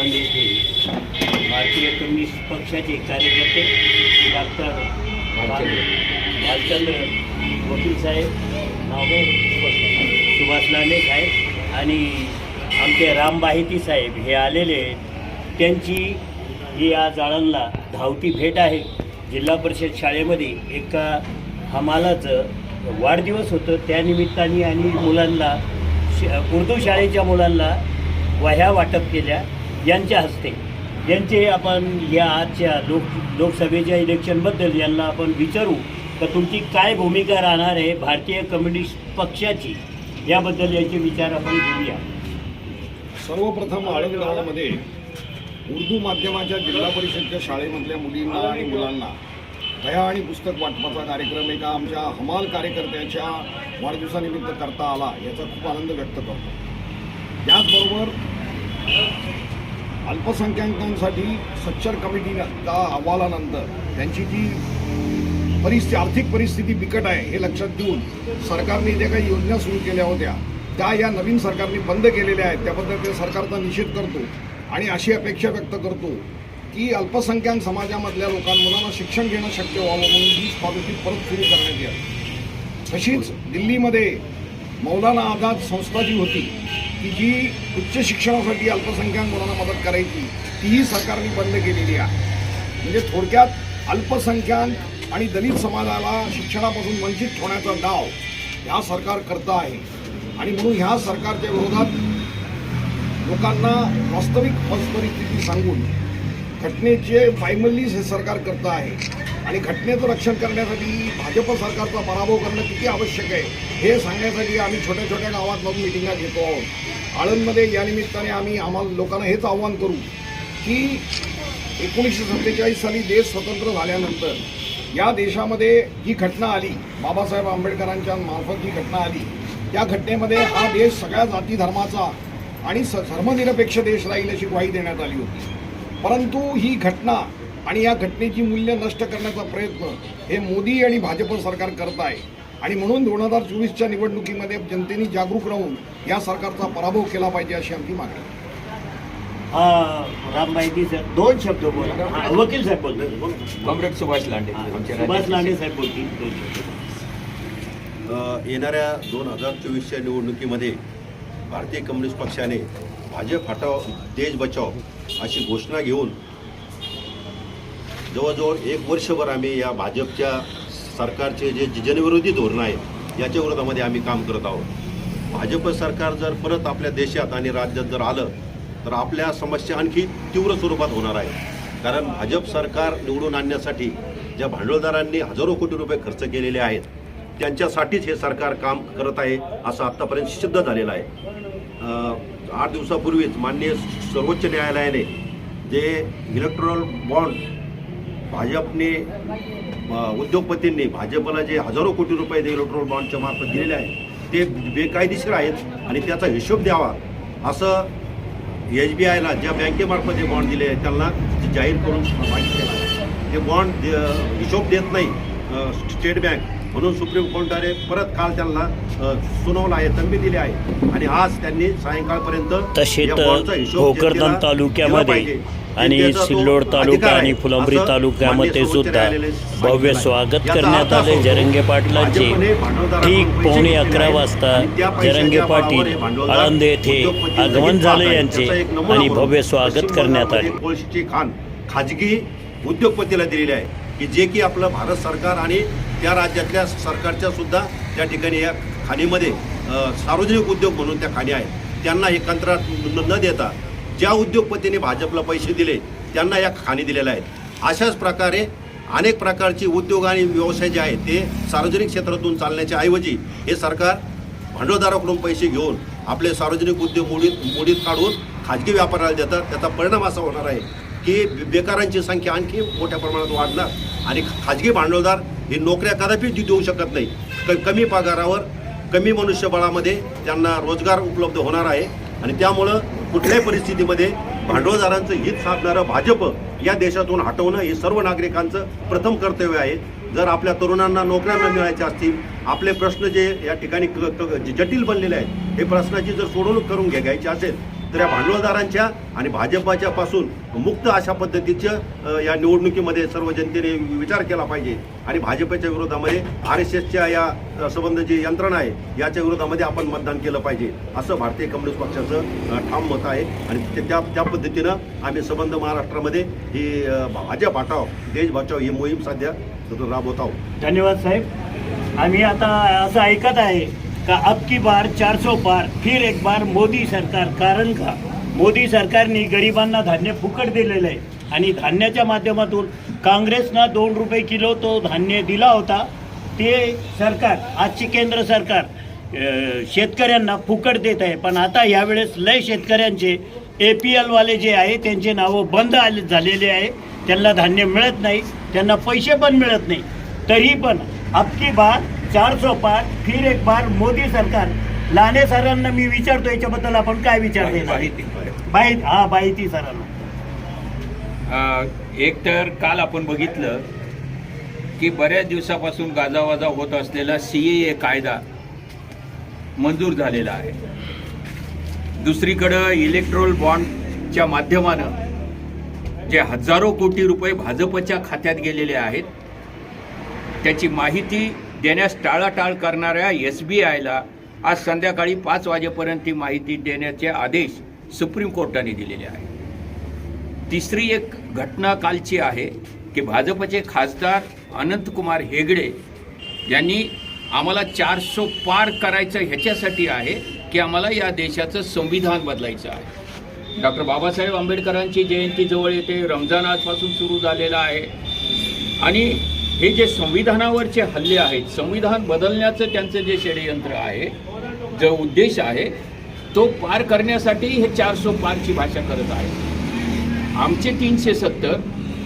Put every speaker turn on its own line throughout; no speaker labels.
आळंद येथे भारतीय कम्युनिस्ट पक्षाचे कार्यकर्ते डॉक्टर भालचंद्र वकील साहेब नावे सुभाष लाने साहेब आणि आमचे रामबाहिती साहेब हे आलेले आहेत. त्यांची ही आज आळंदला धावती भेट आहे. जिल्हा परिषद शाळेमध्ये एका हमालाचं वाढदिवस होतं. त्यानिमित्ताने आणि मुलांना श उर्दू शाळेच्या मुलांना वह्या वाटप केल्या. यांच्या हस्ते. यांचे आपण या आजच्या लोक लोकसभेच्या इलेक्शनबद्दल यांना आपण विचारू तर तुमची काय भूमिका राहणार आहे भारतीय कम्युनिस्ट पक्षाची? याबद्दल याचे विचार आपण घेऊया.
सर्वप्रथम आळंद गावामध्ये उर्दू माध्यमाच्या जिल्हा परिषदच्या शाळेमधल्या मुलींना आणि मुलांना दया आणि पुस्तक वाटपाचा कार्यक्रम एका आमच्या हमाल कार्यकर्त्याच्या वाढदिवसानिमित्त करता आला याचा खूप आनंद व्यक्त करतो. त्याचबरोबर अल्पसंख्याकांसाठी सच्चर कमिटीच्या अहवालानंतर त्यांची जी परिस्थिती आर्थिक परिस्थिती बिकट आहे हे लक्षात घेऊन सरकारने ज्या काही योजना सुरू केल्या होत्या त्या या नवीन सरकारने बंद केलेल्या आहेत. त्याबद्दल ते सरकारचा निषेध करतो आणि अशी अपेक्षा व्यक्त करतो की अल्पसंख्याक समाजामधल्या लोकांना मुलांना शिक्षण घेणं शक्य व्हावं म्हणून ही स्कॉलरशिप परत सुरू करण्यात यावी तशीच दिल्लीमध्ये मौलाना आझाद संस्था जी होती. की जी उच्च शिक्षणासाठी अल्पसंख्याक मुलांना मदत करायची तीही सरकारने बंद केलेली आहे. म्हणजे थोडक्यात अल्पसंख्याक आणि दलित समाजाला शिक्षणापासून वंचित ठेवण्याचा डाव ह्या सरकार करतं आहे. आणि म्हणून ह्या सरकारच्या विरोधात लोकांना वास्तविक परिस्थिती सांगून घटनेचे पायमल्लीच हे सरकार करतं आहे. आणि घटनेचं रक्षण करण्यासाठी भाजप सरकारचा पराभव करणं किती आवश्यक आहे हे सांगण्यासाठी आम्ही छोट्या छोट्या गावात जाऊन मिटिंगा घेतो आहोत. आळंदमध्ये या निमित्ताने आम्ही आम्हाला लोकांना हेच आव्हान करू की एकोणीसशे सत्तेचाळीस साली देश स्वतंत्र झाल्यानंतर या देशामध्ये जी घटना आली बाबासाहेब आंबेडकरांच्या मार्फत जी घटना आली. त्या घटनेमध्ये हा देश सगळ्या जाती धर्माचा आणि स धर्मनिरपेक्ष देश राहील अशी ग्वाही देण्यात आली होती. परंतु ही घटना आणि या घटनेची मूल्य नष्ट करण्याचा प्रयत्न हे मोदी आणि भाजप सरकार करत आहे आणि म्हणून दोन हजार चोवीसच्या निवडणुकीमध्ये जनतेने जागरूक राहून या सरकारचा पराभव केला पाहिजे अशी आमची मागणी. आहे.
हा राम बाहिती साहेब दोन शब्द बोला. वकील साहेब बोलतो
कॉम्रेड सुभाष लांडे आमचे
सुभाष लांडे साहेब. बोलतील दोन शब्द
येणाऱ्या दोन हजार चोवीसच्या निवडणुकीमध्ये भारतीय कम्युनिस्ट पक्षाने भाजप हटाव देश बचाव अशी घोषणा घेऊन जवळजवळ एक वर्षभर आम्ही या भाजपच्या सरकारचे जे जनविरोधी धोरणं आहे याच्या विरोधामध्ये आम्ही काम करत आहोत. भाजप सरकार जर परत आपल्या देशात आणि राज्यात जर आलं तर आपल्या समस्या आणखी तीव्र स्वरूपात होणार आहे. कारण भाजप सरकार निवडून आणण्यासाठी ज्या भांडवलदारांनी हजारो कोटी रुपये खर्च केलेले आहेत त्यांच्यासाठीच हे सरकार काम करत आहे असं आत्तापर्यंत सिद्ध झालेलं आहे. आठ दिवसापूर्वीच माननीय सर्वोच्च न्यायालयाने जे इलेक्ट्रॉल बॉन्ड भाजपने उद्योगपतींनी भाजपला जे हजारो कोटी रुपये ते इलेक्ट्रॉल बॉन्डच्या मार्फत दिलेले आहेत ते बेकायदेशीर आहेत आणि त्याचा हिशोब द्यावा. असं एच बी आयला ज्या बँकेमार्फत हे बॉन्ड दिले आहेत त्यांना जाहीर करून मागितलेलं आहे. ते बॉन्ड हिशोब देत नाही स्टेट बँक. म्हणून सुप्रीम कोर्टाने परत काल त्यांना सुनावलं आहे तंबी दिली आहे. आणि आज त्यांनी सायंकाळपर्यंत
तसे
या
तर
बॉन्डचा हिशोब
तालुक्यामध्ये. आणि सिल्लोड तालुका. आणि फुलंब्री तालुक्यामध्ये सुद्धा भव्य. स्वागत करण्यात आले जरंगे पाटलांचे ठीक पावणे अकरा. वाजता जरंगे पाटील आळंद येथे आगमन झाले. यांचे आणि भव्य स्वागत करण्यात आले
खाजगी उद्योगपतीला दिलेली आहे की जे की आपलं भारत सरकार आणि त्या राज्यातल्या सरकारच्या सुद्धा त्या ठिकाणी या खाणीमध्ये सार्वजनिक उद्योग म्हणून त्या खाणी आहेत त्यांना हे कंत्राट न देता ज्या उद्योगपतीने भाजपला पैसे दिले त्यांना या खाणी दिलेल्या आहेत. अशाच प्रकारे अनेक प्रकारचे उद्योग आणि व्यवसाय जे आहेत ते सार्वजनिक क्षेत्रातून चालण्याच्या ऐवजी हे सरकार भांडवलदाराकडून पैसे घेऊन आपले सार्वजनिक उद्योग मोडीत मोडीत काढून खाजगी व्यापाराला देतात. त्याचा परिणाम असा होणार आहे की बेकारांची संख्या आणखी मोठ्या प्रमाणात वाढणार आणि खाजगी भांडवलदार हे नोकऱ्या कदापिच देऊ शकत नाही. क कमी पगारावर कमी मनुष्यबळामध्ये त्यांना रोजगार उपलब्ध होणार आहे आणि त्यामुळं कुठल्याही परिस्थितीमध्ये भांडवलदारांचं हित साधणारं भाजप या देशातून हटवणं हे सर्व नागरिकांचं प्रथम कर्तव्य आहे. जर आपल्या तरुणांना नोकऱ्या न मिळायच्या असतील आपले प्रश्न जे या ठिकाणी जटिल बनलेले आहेत हे प्रश्नाची जर सोडवणूक करून घ्यायची असेल तर या भांडवलदारांच्या आणि भाजपाच्या पासून मुक्त अशा पद्धतीचं या निवडणुकीमध्ये सर्व जनतेने विचार केला पाहिजे. आणि भाजपच्या विरोधामध्ये आर एस एसच्या या संबंध जी यंत्रणा आहे याच्या विरोधामध्ये आपण मतदान केलं पाहिजे. असं भारतीय कम्युनिस्ट पक्षाचं ठाम मत आहे. आणि त्या त्या पद्धतीनं आम्ही संबंध महाराष्ट्रामध्ये ही भाज्या भाजप हटाव देश बचाव ही मोहीम सध्या राबवत आहोत.
धन्यवाद साहेब. आम्ही आता असं ऐकत आहे का अब की बार चार पार फिर एक बार मोदी सरकार. कारण का? मोदी सरकारने गरिबांना धान्य फुकट दिलेलं आहे. आणि धान्याच्या माध्यमातून काँग्रेसनं दोन रुपये किलो तो धान्य दिला होता. ते सरकार आजची केंद्र सरकार शेतकऱ्यांना फुकट देत आहे. पण आता यावेळेस लय शेतकऱ्यांचे ए पी एलवाले जे आहे त्यांचे नावं बंद आले झालेले आहे. त्यांना धान्य मिळत नाही. त्यांना पैसे पण मिळत नाही. तरी पण अबकी बार चार सौ पार फिर एक बार मोदी सरकार. लाने सरांना मी विचारतो याच्याबद्दल आपण काय विचार देणार?
माहिती
बाई हा बाहिती सरांना.
एक तर काल आपण बघितलं की बऱ्याच दिवसापासून गाजावाजा होत असलेला सी ए कायदा मंजूर झालेला आहे. दुसरीकडं इलेक्ट्रोल बॉन्डच्या माध्यमानं जे हजारो कोटी रुपये भाजपच्या खात्यात गेलेले आहेत त्याची माहिती देण्यास टाळाटाळ करणाऱ्या एस बी आयला आज संध्याकाळी पाच वाजेपर्यंत ती माहिती देण्याचे आदेश सुप्रीम कोर्टाने दिलेले आहे तिसरी एक घटना कालची आहे की भाजपचे खासदार अनंतकुमार हेगडे यांनी आम्हाला चारसो पार करायचं ह्याच्यासाठी आहे की आम्हाला या देशाचं संविधान बदलायचं आहे. डॉक्टर बाबासाहेब आंबेडकरांची जयंती जवळ येते रमजान आजपासून सुरू झालेला आहे. आणि हे जे संविधानावरचे हल्ले आहेत संविधान बदलण्याचं त्यांचं जे षडयंत्र आहे जो उद्देश आहे तो पार करण्यासाठी हे चारसो पारची भाषा करत आहे आमचे तीनशे सत्तर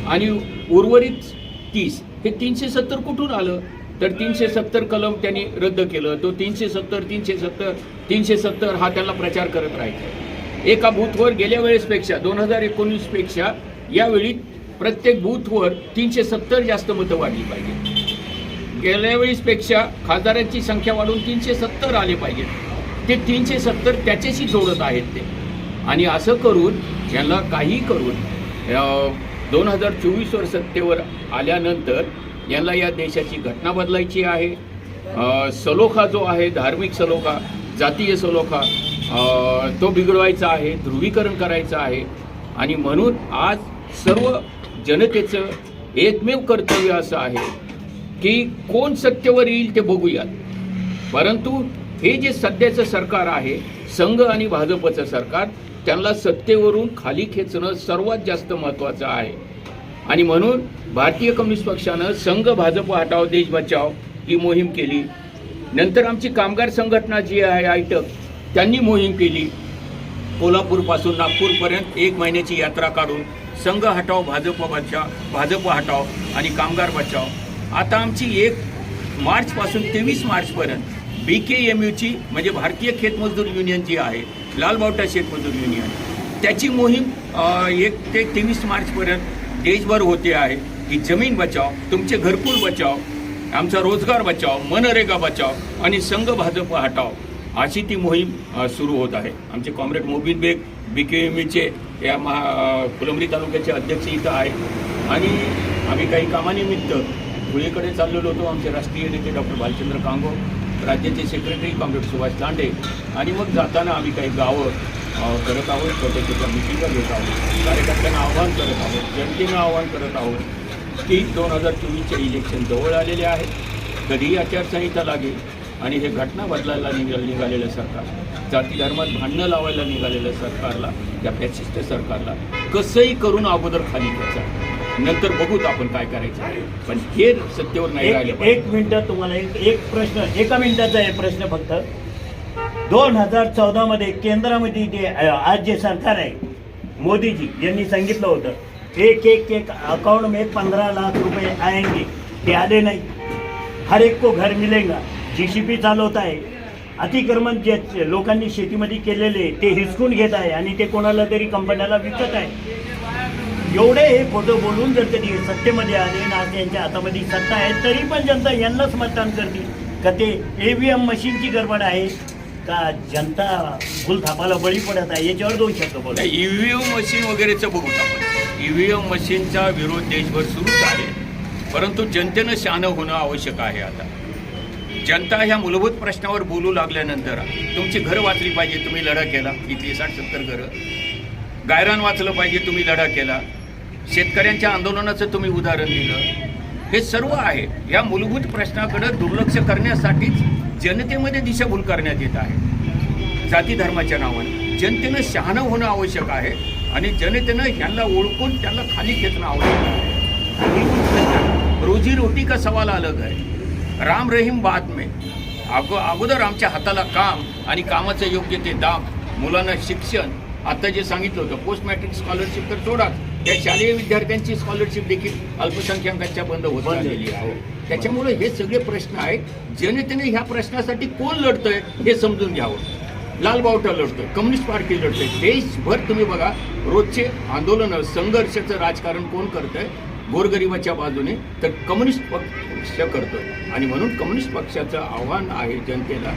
आणि उर्वरित तीस हे तीनशे सत्तर कुठून आलं? तर तीनशे सत्तर कलम त्यांनी रद्द केलं. तो तीनशे सत्तर तीनशे सत्तर तीनशे सत्तर हा त्यांना प्रचार करत राहायचा. एका बूथवर गेल्या वेळेसपेक्षा दोन हजार एकोणीसपेक्षा यावेळी प्रत्येक बूथवर तीनशे सत्तर जास्त मतं वाढली पाहिजेत गेल्या वेळेसपेक्षा खासदारांची संख्या वाढून तीनशे सत्तर आले पाहिजेत. ते तीनशे सत्तर त्याच्याशी जोडत आहेत ते. आणि असं करून यांना काही करून दोन हजार चोवीसवर सत्तेवर आल्यानंतर यांना या देशाची घटना बदलायची आहे सलोखा जो आहे धार्मिक सलोखा जातीय सलोखा तो बिघडवायचा आहे ध्रुवीकरण करायचं आहे. आणि म्हणून आज सर्व जनतेचं एकमेव कर्तव्य असं आहे की कोण सत्तेवर येईल ते बघूयात. परंतु हे जे सध्याचं सरकार आहे संघ आणि भाजपचं सरकार त्यांना सत्तेवरून खाली खेचणं सर्वात जास्त महत्त्वाचं आहे. आणि म्हणून भारतीय कम्युनिस्ट पक्षानं संघ भाजप हटाव देश बचाव ही मोहीम केली. नंतर आमची कामगार संघटना जी आहे आयटक त्यांनी मोहीम केली. कोल्हापूरपासून नागपूरपर्यंत एक महिन्याची यात्रा काढून संघ हटाव भाजप बचाव भाजप हटाव आणि कामगार बचाव आता आमची एक मार्चपासून तेवीस मार्चपर्यंत बी के एम यूची म्हणजे भारतीय खेतमजदूर युनियन जी आहे लालबावटा शेतमजूर युनियन त्याची मोहीम एक ते तेवीस मार्चपर्यंत देशभर होते आहे. की जमीन बचाव तुमचे घरकुल बचाव आमचा रोजगार बचाव मनरेगा बचाव आणि संघ भाजप हटाव अशी ती मोहीम सुरू होत आहे. आमचे comrade Mobin Beg B K M या महा फुलंबरी तालुक्याचे अध्यक्ष इथं आहे. आणि आम्ही काही कामानिमित्त धुळेकडे चाललेलो होतो. आमचे राष्ट्रीय नेते डॉक्टर भालचंद्र कांगो राज्याचे सेक्रेटरी कॉम्रेड सुभाष तांडे आणि मग जाताना आम्ही काही गावं करत आहोत. छोट्या छोट्या मिटिंगा घेत आहोत. कार्यकर्त्यांना आव्हान करत आहोत. जनतेनं आव्हान करत आहोत की दोन हजार चोवीसचे इलेक्शन जवळ आलेले आहे कधीही आचारसंहिता लागेल. आणि हे घटना बदलायला निघा निघालेलं सरकार. जाती धर्मात भांडणं लावायला निघालेलं सरकारला त्या फॅसिस्ट सरकारला कसंही करून अगोदर खाली घ्यायचं नंतर बघूत आपण काय करायचं आहे. पण हे सत्तेवर नाही राहिले
एक मिनिटात तुम्हाला एक एक प्रश्न एका मिनिटाचा आहे प्रश्न फक्त. दोन हजार चौदा मध्ये केंद्रामध्ये जे आज जे सरकार आहे मोदीजी यांनी सांगितलं होतं एक एक एक अकाउंट में पंधरा लाख रुपये आएंगे. ते आले नाही. हर एक को घर मिलेगा. जीसीपी चालवत आहे. अतिक्रमण जे लोकांनी शेतीमध्ये केलेले ते हिसकून घेत आहे आणि ते कोणाला तरी कंपन्याला विकत आहे. एवढे हे फोटो बोलून जर कधी सत्तेमध्ये आले ना आज त्यांच्या हातामध्ये सत्ता आहे तरी पण जनता यांनाच मतदान करतील का ते ए व्ही एम मशीनची गडबड आहे? का जनता भूलथापाला बळी पडत आहे? याच्यावर दोन शब्द व्ही
एम मशीन वगैरेचं बघूत आपण. ईव्हीएम मशीनचा विरोध देशभर सुरूच आहे. परंतु जनतेनं शानं होणं आवश्यक आहे आता. जनता ह्या मूलभूत प्रश्नावर बोलू लागल्यानंतर तुमची घरं वाचली पाहिजे तुम्ही लढा केला. इथली साठ सत्तर घरं. गायरान वाचलं पाहिजे तुम्ही लढा केला. शेतकऱ्यांच्या आंदोलनाचं तुम्ही उदाहरण दिलं. हे सर्व आहे या मूलभूत प्रश्नाकडे दुर्लक्ष करण्यासाठीच जनतेमध्ये दिशाभूल करण्यात येत आहे. जाती धर्माच्या नावानं. जनतेनं शहाणं होणं आवश्यक आहे आणि जनतेनं ह्यांना ओळखून त्यांना खाली खेचणं आवश्यक आहे. मूलभूत प्रश्न. रोजी रोटी का सवाल अलग आहे? राम रहीम बाद में। अगो अगोदर आमच्या हाताला काम आणि कामाचं योग्य ते दाम मुलांना शिक्षण आता जे सांगितलं होतं पोस्ट मॅट्रिक स्कॉलरशिप तर सोडाच. त्या शालेय विद्यार्थ्यांची स्कॉलरशिप देखील अल्पसंख्याकांच्या बंद होत
झाली.
आहे. त्याच्यामुळे हे सगळे प्रश्न आहेत. जनतेने ह्या प्रश्नासाठी कोण लढतंय हे समजून घ्यावं. लाल बावटा लढतोय कम्युनिस्ट पार्टी लढतोय. देशभर तुम्ही बघा रोजचे आंदोलनं संघर्षाचं राजकारण कोण करतंय? गोरगरिबाच्या बाजूने तर कम्युनिस्ट पक्ष करतो आणि म्हणून कम्युनिस्ट पक्षाचं आव्हान आहे जनतेला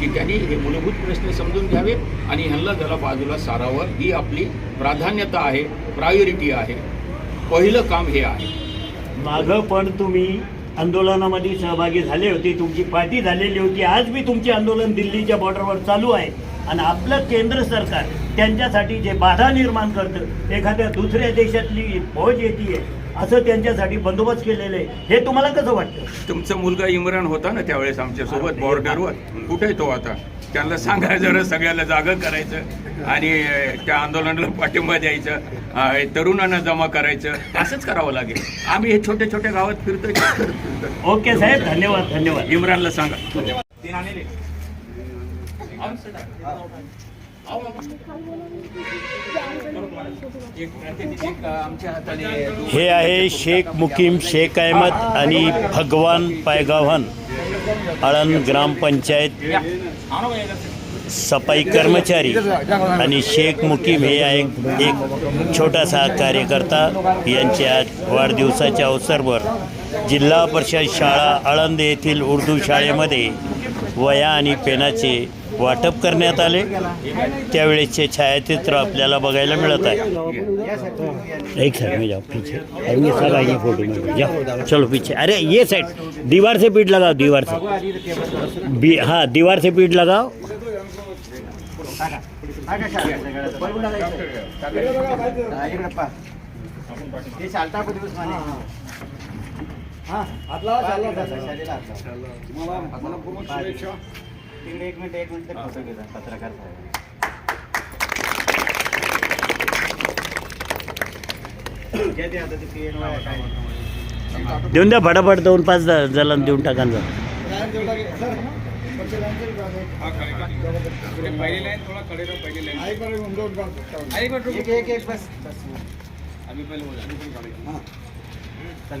की त्यांनी हे मूलभूत प्रश्न समजून घ्यावे आणि ह्यांना जरा बाजूला सारावं. ही आपली प्राधान्यता आहे प्रायोरिटी आहे. पहिलं काम हे आहे.
मागं पण तुम्ही आंदोलनामध्ये सहभागी झाले होते तुमची पार्टी झालेली होती. आज बी तुमचे आंदोलन दिल्लीच्या बॉर्डरवर चालू आहे. आणि आपलं केंद्र सरकार त्यांच्यासाठी जे बाधा निर्माण करतं एखाद्या दुसऱ्या देशातली फौज येते असं त्यांच्यासाठी बंदोबस्त केलेलं आहे. हे तुम्हाला कसं वाटतं?
तुमचा मुलगा इम्रान होता ना त्यावेळेस आमच्यासोबत बॉर्डरवर कुठे तो आता? त्यांना सांगायचं जरा सगळ्याला जागं करायचं आणि त्या आंदोलनाला पाठिंबा द्यायचं. तरुणांना जमा करायचं. असंच करावं लागेल. आम्ही हे छोट्या छोट्या गावात फिरतोय. फिरतोय.
ओके साहेब धन्यवाद धन्यवाद.
इम्रानला सांगा.
हे आहे शेख मुकीम शेख अहमद आणि भगवान पायगाव्हन आळंद ग्रामपंचायत सफाई कर्मचारी आणि शेख मुकीम हे आहे एक छोटासा कार्यकर्ता. यांच्या आज वाढदिवसाच्या अवसरवर जिल्हा परिषद शाळा आळंद येथील उर्दू शाळेमध्ये वया आणि पेनाचे वाटप करण्यात आले त्यावेळेसचे छायाचित्र आपल्याला बघायला मिळत आहे एक साइड में जाओ पीछे अरे ये सब आइए फोटो में जाओ चलो पीछे अरे ये साइड दीवार से पीठ लगाओ दीवार से बी हाँ दीवार से पीठ लगाओ
ते तिकडे एक मिनिट एक मिनिट. फोटो घेता पत्रकार साहेब. जे ते आता ते PN वाय काय
देऊन द्या फटाफट दोन पाच ज- जलन देऊन टाका ना.
एक एक एक बस. बस. हाँ. चल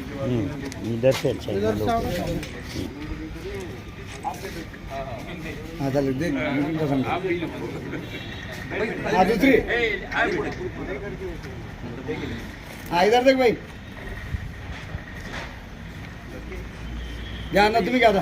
से अच्छा है, लोग।
हाँ चल देख पसंद हाँ। दूसरी। हाँ इधर देख भाई। ध्यान ना तुम्ही क्या था?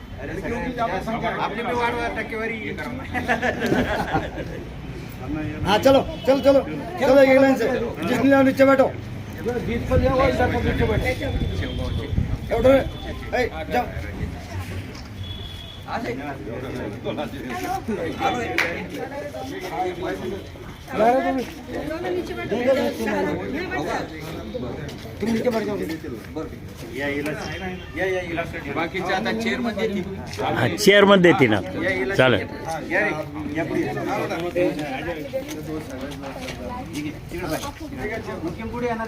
हे आपली बी वाढवा टक्केवारी
हाँ चलो चलो चलो. चलो एक लाइन से. जिसने जाओ नीचे बैठो. उठो ए, जाओ तुम नीचे बैठ जाओ
बाकीचे आता चेअरमध्ये
हा चेअरमध्ये देते ना. चालेल.
मुख्यम पुढे येणार